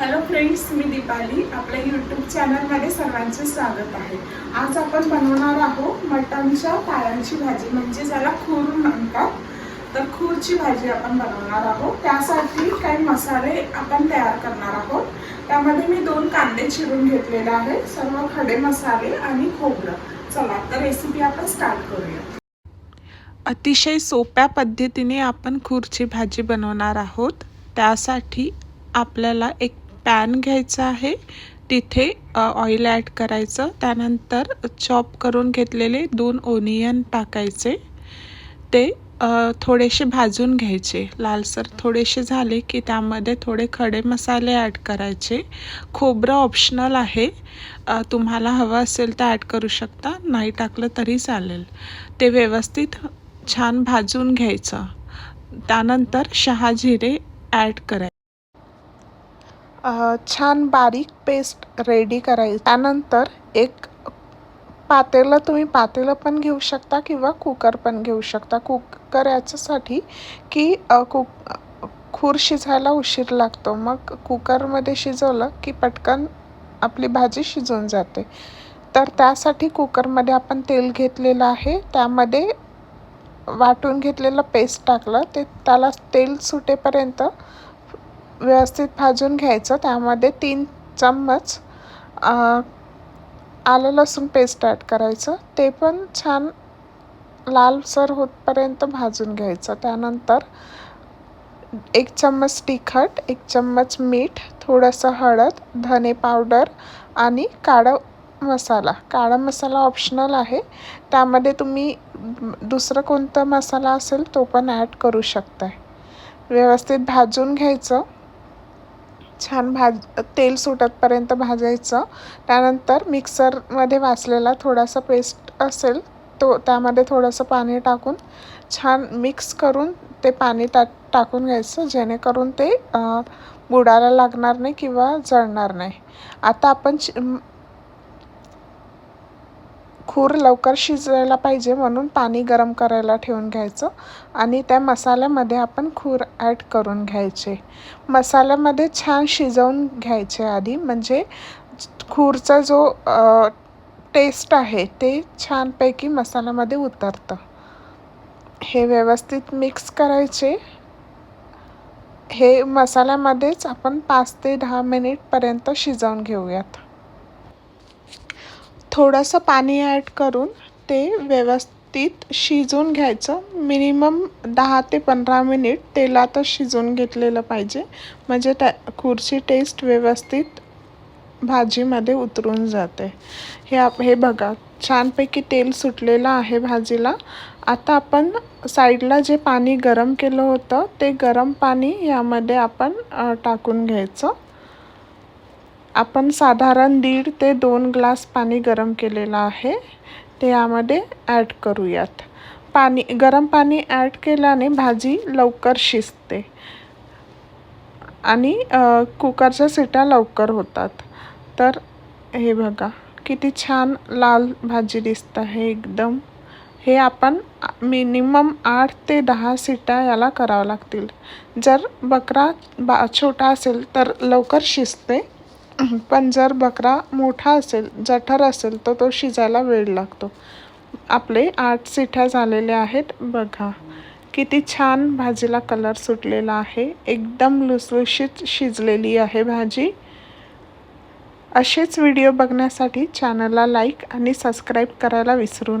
Hello friends मी दीपाली. आपल्या YouTube चॅनलमध्ये सर्वांचे स्वागत आहे. आज आपण बनवणार आहोत मटणच्या पायांची भाजी. म्हणजे ज्याला खूर म्हणतात. तर खूरची भाजी आपण बनवणार आहोत. त्यासाठी काही मसाले आपण तयार करणार आहोत. त्यामध्ये मी दोन कांदे चिरून घेतलेले आहेत. सर्व खडे मसाले आणि खोबरं. चला तर रेसिपी आपण स्टार्ट करूया. अतिशय सोप्या पद्धतीने आपण खूरची भाजी बनवणार आहोत. त्यासाठी आपल्याला एक पॅन घ्यायचा आहे. तिथे ऑइल ॲड करायचं. त्यानंतर चॉप करून घेतलेले दोन ओनियन टाकायचे. ते थोडेसे भाजून घ्यायचे. लालसर थोडेसे झाले की त्यामध्ये थोडे खडे मसाले ॲड करायचे. खोबरं ऑप्शनल आहे. तुम्हाला हवं असेल तर ॲड करू शकता. नाही टाकलं तरी चालेल. ते व्यवस्थित छान भाजून घ्यायचं. त्यानंतर शहा जिरे ॲड करायचे. छान बारीक पेस्ट रेडी करायची. त्यानंतर एक पातेलं तुम्ही पातेलं पण घेऊ शकता किंवा कुकर पण घेऊ शकता. कुकर याच्यासाठी की कुक खूर शिजायला उशीर लागतो. मग कुकरमध्ये शिजवलं की पटकन आपली भाजी शिजून जाते. तर त्यासाठी कुकरमध्ये आपण तेल घेतलेलं आहे. त्यामध्ये वाटून घेतलेलं पेस्ट टाकलं. ते त्याला तेल सुटेपर्यंत व्यवस्थित भाजून घ्यायचं. त्यामध्ये तीन चम्मच आलं लसूण पेस्ट ॲड करायचं. ते पण छान लालसर होतपर्यंत भाजून घ्यायचं. त्यानंतर एक चम्मच तिखट एक चम्मच मीठ थोडंसं हळद धने पावडर आणि काळा मसाला. काळा मसाला ऑप्शनल आहे. त्यामध्ये तुम्ही दुसरं कोणता मसाला असेल तो पण ॲड करू शकताय. व्यवस्थित भाजून घ्यायचं. छान भाज तेल सुटतपर्यंत भाजायचं. त्यानंतर मिक्सरमध्ये वाचलेला थोडासा पेस्ट असेल तो त्यामध्ये थोडंसं पाणी टाकून छान मिक्स करून ते पाणी टा टाकून घ्यायचं. जेणेकरून ते बुडायला लागणार नाही किंवा जळणार नाही. आता आपण खूर लवकर शिजायला पाहिजे म्हणून पाणी गरम करायला ठेवून घ्यायचं आणि त्या मसाल्यामध्ये आपण खूर ॲड करून घ्यायचे. मसाल्यामध्ये छान शिजवून घ्यायचे आधी म्हणजे खूरचा जो टेस्ट आहे ते छानपैकी मसाल्यामध्ये उतरतं. हे व्यवस्थित मिक्स करायचे. हे मसाल्यामध्येच आपण पाच ते दहा मिनिटपर्यंत शिजवून घेऊयात. थोडंसं पाणी ॲड करून ते व्यवस्थित शिजवून घ्यायचं. मिनिमम दहा ते पंधरा मिनिट तेलातच शिजवून घेतलेलं पाहिजे. म्हणजे त्या खुर्ची टेस्ट व्यवस्थित भाजीमध्ये उतरून जाते. हे आप हे बघा छानपैकी तेल सुटलेलं आहे भाजीला. आता आपण साईडला जे पाणी गरम केलं होतं ते गरम पाणी यामध्ये आपण टाकून घ्यायचं. आपण साधारण दीड ते दोन ग्लास पाणी गरम केलेलं आहे. ते यामध्ये ॲड करूयात. पाणी गरम पाणी ॲड केल्याने भाजी लवकर शिजते आणि कुकरच्या सिट्या लवकर होतात. तर हे बघा किती छान लाल भाजी दिसत आहे एकदम. हे आपण मिनिमम आठ ते दहा सिट्या याला करावं लागतील. जर बकरा बा छोटा असेल तर लवकर शिजते. पण जर बकरा मोठा असेल जठर असेल तर तो शिजायला वेळ लागतो. आपले आठ सिठ्या झालेल्या आहेत बघा. किती छान भाजीला कलर सुटलेला आहे. एकदम लुसलुशीत शिजलेली आहे भाजी. असेच व्हिडिओ बघण्यासाठी चॅनलला लाईक आणि सबस्क्राईब करायला विसरू नका